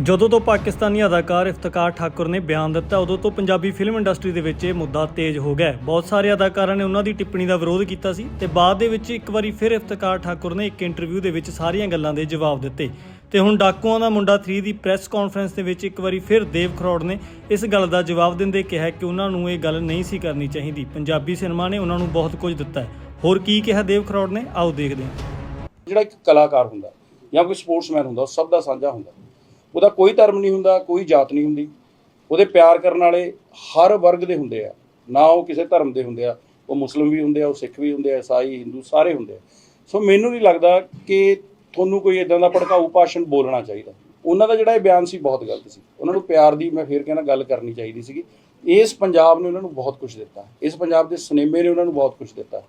ਜਦੋਂ ਤੋਂ ਪਾਕਿਸਤਾਨੀ ਅਦਾਕਾਰ ਇਫਤਕਾਰ ਠਾਕੁਰ ਨੇ ਬਿਆਨ ਦਿੱਤਾ, ਉਦੋਂ ਤੋਂ ਪੰਜਾਬੀ ਫਿਲਮ ਇੰਡਸਟਰੀ ਦੇ ਵਿੱਚ ਇਹ ਮੁੱਦਾ ਤੇਜ਼ ਹੋ ਗਿਆ ਬਹੁਤ ਸਾਰੇ ਅਦਾਕਾਰਾਂ ਨੇ ਉਹਨਾਂ ਦੀ ਟਿੱਪਣੀ ਦਾ ਵਿਰੋਧ ਕੀਤਾ ਸੀ ਤੇ ਬਾਅਦ ਦੇ ਵਿੱਚ ਇੱਕ ਵਾਰੀ ਫਿਰ ਇਫਤਕਾਰ ਠਾਕੁਰ ਨੇ ਇੱਕ ਇੰਟਰਵਿਊ ਦੇ ਵਿੱਚ ਸਾਰੀਆਂ ਗੱਲਾਂ ਦੇ ਜਵਾਬ ਦਿੱਤੇ। ਤੇ ਹੁਣ ਡਾਕੂਆਂ ਦਾ ਮੁੰਡਾ 3 ਦੀ ਪ੍ਰੈਸ ਕਾਨਫਰੰਸ ਦੇ ਵਿੱਚ ਇੱਕ ਵਾਰੀ ਫਿਰ ਦੇਵ ਖਰੋੜ ਨੇ ਇਸ ਗੱਲ ਦਾ ਜਵਾਬ ਦਿੰਦੇ ਕਿਹਾ ਕਿ ਉਹਨਾਂ ਨੂੰ ਇਹ ਗੱਲ ਨਹੀਂ ਸੀ ਕਰਨੀ ਚਾਹੀਦੀ। ਪੰਜਾਬੀ ਸਿਨੇਮਾ ਨੇ ਉਹਨਾਂ ਨੂੰ ਬਹੁਤ ਕੁਝ ਦਿੱਤਾ ਹੋਰ ਕੀ ਕਿਹਾ ਦੇਵ ਖਰੋੜ ਨੇ? ਆਓ ਦੇਖਦੇ ਹਾਂ। ਜਿਹੜਾ ਇੱਕ ਕਲਾਕਾਰ ਹੁੰਦਾ ਜਾਂ ਕੋਈ ਸਪੋਰਟਸਮੈਨ ਹੁੰਦਾ, ਉਹ ਸਭ ਦਾ ਸਾਂਝਾ ਹੁੰਦਾ। ਉਹਦਾ ਕੋਈ ਧਰਮ ਨਹੀਂ ਹੁੰਦਾ ਕੋਈ ਜਾਤ ਨਹੀਂ ਹੁੰਦੀ। ਉਹਦੇ ਪਿਆਰ ਕਰਨ ਵਾਲੇ ਹਰ ਵਰਗ ਦੇ ਹੁੰਦੇ ਆ। ਨਾ ਉਹ ਕਿਸੇ ਧਰਮ ਦੇ ਹੁੰਦੇ ਆ। ਉਹ ਮੁਸਲਿਮ ਵੀ ਹੁੰਦੇ ਆ ਉਹ ਸਿੱਖ ਵੀ ਹੁੰਦੇ ਆ ਈਸਾਈ ਹਿੰਦੂ ਸਾਰੇ ਹੁੰਦੇ ਆ। ਸੋ ਮੈਨੂੰ ਨਹੀਂ ਲੱਗਦਾ ਕਿ ਤੁਹਾਨੂੰ ਕੋਈ ਇਦਾਂ ਦਾ ਭੜਕਾਊ ਭਾਸ਼ਣ ਬੋਲਣਾ ਚਾਹੀਦਾ। ਉਹਨਾਂ ਦਾ ਜਿਹੜਾ ਇਹ ਬਿਆਨ ਸੀ ਬਹੁਤ ਗਲਤ ਸੀ। ਉਹਨਾਂ ਨੂੰ ਪਿਆਰ ਦੀ ਮੈਂ ਫੇਰ ਕਹਿੰਦਾ ਗੱਲ ਕਰਨੀ ਚਾਹੀਦੀ ਸੀਗੀ। ਇਸ ਪੰਜਾਬ ਨੇ ਉਹਨਾਂ ਨੂੰ ਬਹੁਤ ਕੁਝ ਦਿੱਤਾ। ਇਸ ਪੰਜਾਬ ਦੇ ਸਿਨੇਮੇ ਨੇ ਉਹਨਾਂ ਨੂੰ ਬਹੁਤ ਕੁਝ ਦਿੱਤਾ।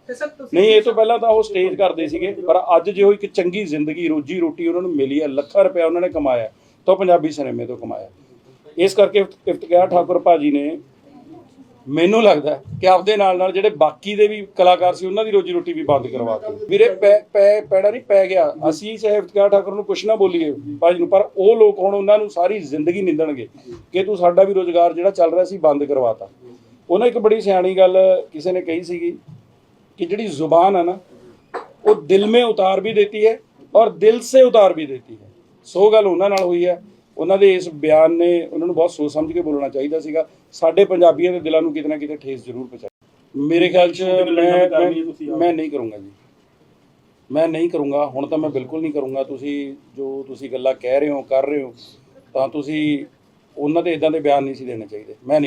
ਨਹੀਂ ਇਹ ਤੋਂ ਪਹਿਲਾਂ ਤਾਂ ਉਹ ਸਟੇਜ ਕਰਦੇ ਸੀਗੇ ਪਰ ਅੱਜ ਜੇ ਉਹ ਇੱਕ ਚੰਗੀ ਜ਼ਿੰਦਗੀ ਰੋਜੀ ਰੋਟੀ ਉਹਨਾਂ ਨੂੰ ਮਿਲੀ ਹੈ ਲੱਖਾਂ ਰੁਪਏ ਉਹਨਾਂ ਨੇ ਕਮਾਇਆ ਤੋਂ ਪੰਜਾਬੀ ਸਿਨੇਮੇ ਤੋਂ ਕਮਾਇਆ। ਇਸ ਕਰਕੇ ਇਫਤ- ਇਫਤਿਖਾਰ ਠਾਕੁਰ ਭਾਜੀ ਨੇ ਮੈਨੂੰ ਲੱਗਦਾ ਕਿ ਆਪਦੇ ਨਾਲ ਨਾਲ ਜਿਹੜੇ ਬਾਕੀ ਦੇ ਵੀ ਕਲਾਕਾਰ ਸੀ, ਉਹਨਾਂ ਦੀ ਰੋਜੀ ਰੋਟੀ ਵੀ ਬੰਦ ਕਰਵਾ ਕਰਵਾਤੀ ਵੀਰੇ, ਪੈ ਪੈ, ਪੈੜਾ ਨਹੀਂ, ਪੈ ਗਿਆ। ਅਸੀਂ ਚਾਹੇ ਇਫਤਿਖਾਰ ਠਾਕੁਰ ਨੂੰ ਕੁਛ ਨਾ ਬੋਲੀਏ ਭਾਜੀ ਨੂੰ, ਪਰ ਉਹ ਲੋਕ ਹੁਣ ਉਹਨਾਂ ਨੂੰ ਸਾਰੀ ਜ਼ਿੰਦਗੀ ਨਿੰਦਣਗੇ ਕਿ ਤੂੰ ਸਾਡਾ ਵੀ ਰੋਜ਼ਗਾਰ ਜਿਹੜਾ ਚੱਲ ਰਿਹਾ ਸੀ, ਬੰਦ ਕਰਵਾਤਾ। ਉਹਨਾਂ ਇੱਕ ਬੜੀ ਸਿਆਣੀ ਗੱਲ ਕਿਸੇ ਨੇ ਕਹੀ ਸੀਗੀ ਕਿ ਜਿਹੜੀ ਜ਼ੁਬਾਨ ਹੈ ਨਾ, ਉਹ ਦਿਲ ਮੇ ਉਤਾਰ ਵੀ ਦੇਤੀ ਹੈ ਔਰ ਦਿਲ ਸੇ ਉਤਾਰ ਵੀ ਦੇਤੀ ਹੈ। ਸੋ ਗੱਲ ਉਹਨਾਂ ਨਾਲ ਹੋਈ ਹੈ। ਉਹਨਾਂ ਦੇ ਇਸ ਬਿਆਨ ਨੇ ਉਹਨਾਂ ਨੂੰ ਬਹੁਤ ਸੋਚ ਸਮਝ ਕੇ ਬੋਲਣਾ ਚਾਹੀਦਾ ਸੀਗਾ। ਸਾਡੇ ਪੰਜਾਬੀਆਂ ਦੇ ਦਿਲਾਂ ਨੂੰ ਕਿਤੇ ਨਾ ਕਿਤੇ ਠੇਸ ਜ਼ਰੂਰ ਪਹੁੰਚਾਈ ਮੇਰੇ ਖਿਆਲ 'ਚ ਮੈਂ ਮੈਂ- ਨਹੀਂ ਕਰੂੰਗਾ ਜੀ। ਮੈਂ ਨਹੀਂ ਕਰੂੰਗਾ। ਹੁਣ ਤਾਂ ਮੈਂ ਬਿਲਕੁਲ ਨਹੀਂ ਕਰੂੰਗਾ। ਤੁਸੀਂ ਜੋ ਤੁਸੀਂ ਗੱਲਾਂ ਕਹਿ ਰਹੇ ਹੋ ਕਰ ਰਹੇ ਹੋ ਤਾਂ ਤੁਸੀਂ ਉਹਨਾਂ ਦੇ ਇਦਾਂ ਦੇ ਬਿਆਨ ਨਹੀਂ ਸੀ ਦੇਣੇ ਚਾਹੀਦੇ। ਮੈਂ ਨਹੀਂ